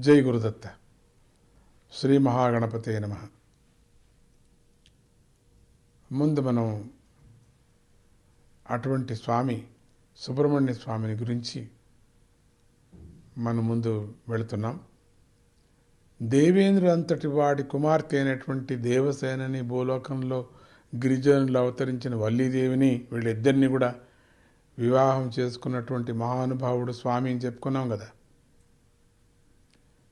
జై గురుదత్త. శ్రీ మహాగణపతే నమ. ముందు మనం అటువంటి స్వామి సుబ్రహ్మణ్య స్వామిని గురించి మనం ముందు వెళుతున్నాం. దేవేంద్ర అంతటి వాడి కుమార్తె అయినటువంటి దేవసేనని భూలోకంలో గిరిజనులు అవతరించిన వల్లీదేవిని వీళ్ళిద్దరిని కూడా వివాహం చేసుకున్నటువంటి మహానుభావుడు స్వామి అని చెప్పుకున్నాం కదా.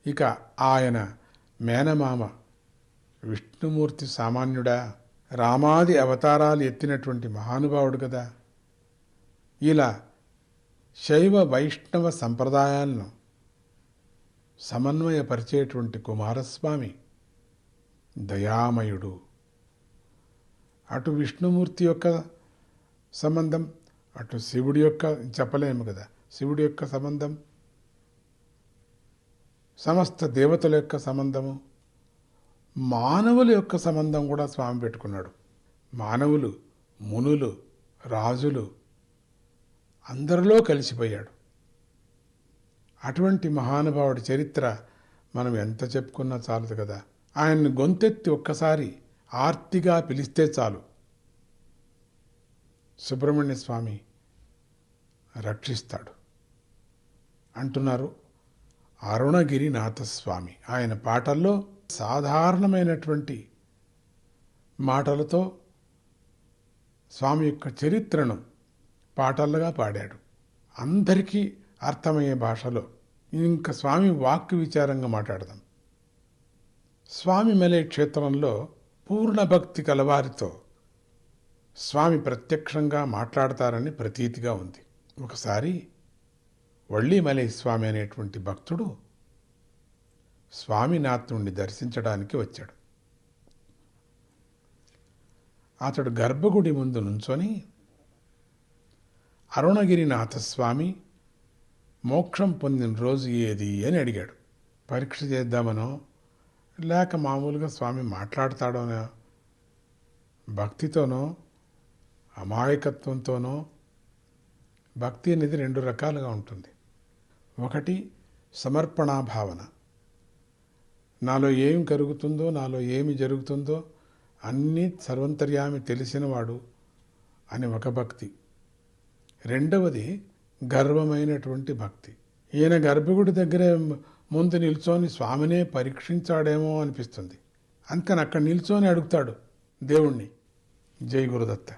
ఇక ఆయన మేనమామ విష్ణుమూర్తి సామాన్యుడా రామాది అవతారాలు ఎత్తినటువంటి మహానుభావుడు కదా. ఇలా శైవ వైష్ణవ సంప్రదాయాలను సమన్వయపరిచేటువంటి కుమారస్వామి దయామయుడు. అటు విష్ణుమూర్తి యొక్క సంబంధం అటు శివుడి యొక్క చెప్పలేము కదా. శివుడి యొక్క సంబంధం సమస్త దేవతల యొక్క సంబంధము మానవుల యొక్క సంబంధం కూడా స్వామి పెట్టుకున్నాడు. మానవులు మునులు రాజులు అందరిలో కలిసిపోయాడు. అటువంటి మహానుభావుడి చరిత్ర మనం ఎంత చెప్పుకున్నా చాలదు కదా. ఆయన్ని గొంతెత్తి ఒక్కసారి ఆర్తిగా పిలిస్తే చాలు. సుబ్రహ్మణ్య స్వామి రక్షిస్తాడు. అంటున్నారు అరుణగిరి నాథస్వామి. ఆయన పాటల్లో సాధారణమైనటువంటి మాటలతో స్వామి యొక్క చరిత్రను పాటలుగా పాడాడు. అందరికీ అర్థమయ్యే భాషలో ఇంకా స్వామి వాక్య విచారంగా మాట్లాడదాం. స్వామి మెలే క్షేత్రంలో పూర్ణ భక్తి కలవారితో స్వామి ప్రత్యక్షంగా మాట్లాడతారని ప్రతీతిగా ఉంది. ఒకసారి వళ్ళీమలై స్వామి అనేటువంటి భక్తుడు స్వామినాథుణ్ణి దర్శించడానికి వచ్చాడు. అతడు గర్భగుడి ముందు నుంచొని అరుణగిరినాథస్వామి మోక్షం పొందిన రోజు ఏది అని అడిగాడు. పరీక్ష చేద్దామనో లేక మామూలుగా స్వామి మాట్లాడతాడోనో భక్తితోనో అమాయకత్వంతోనో భక్తి అనేది రెండు రకాలుగా ఉంటుంది. ఒకటి సమర్పణా భావన. నాలో ఏమి కరుగుతుందో నాలో ఏమి జరుగుతుందో అన్నీ సర్వంతర్యామి తెలిసినవాడు అని ఒక భక్తి. రెండవది గర్వమైనటువంటి భక్తి. ఈయన గర్భగుడి దగ్గరే ముందు నిల్చొని స్వామినే పరీక్షించాడేమో అనిపిస్తుంది. అందుకని అక్కడ నిల్చొని అడుగుతాడు దేవుణ్ణి. జై గురుదత్త.